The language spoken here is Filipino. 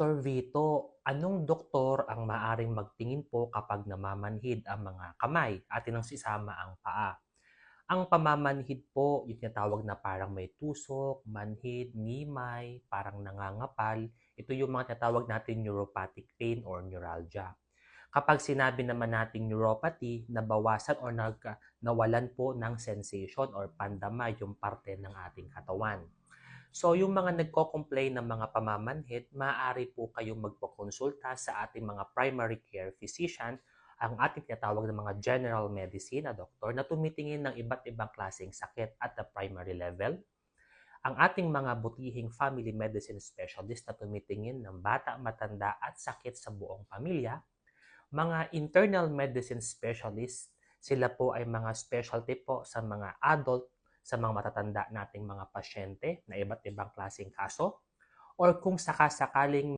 Dr. Vito, anong doktor ang maaring magtingin po kapag namamanhid ang mga kamay at sisama ang paa? Ang pamamanhid po, yung tinatawag na parang may tusok, manhid, ngimay, parang nangangapal. Ito yung mga tinatawag natin neuropathic pain or neuralgia. Kapag sinabi naman nating neuropathy, nabawasan or nag, nawalan po ng sensation or pandama yung parte ng ating katawan. So, yung mga nagko-complain ng mga pamamanhid, maaari po kayong magpokonsulta sa ating mga primary care physician, ang ating tinatawag ng mga general medicine na doktor na tumitingin ng iba't ibang klaseng sakit at the primary level. Ang ating mga butihing family medicine specialist na tumitingin ng bata, matanda at sakit sa buong pamilya. Mga internal medicine specialist, sila po ay mga specialty po sa mga adult sa mga matatanda nating mga pasyente na iba't ibang klaseng kaso or kung sakasakaling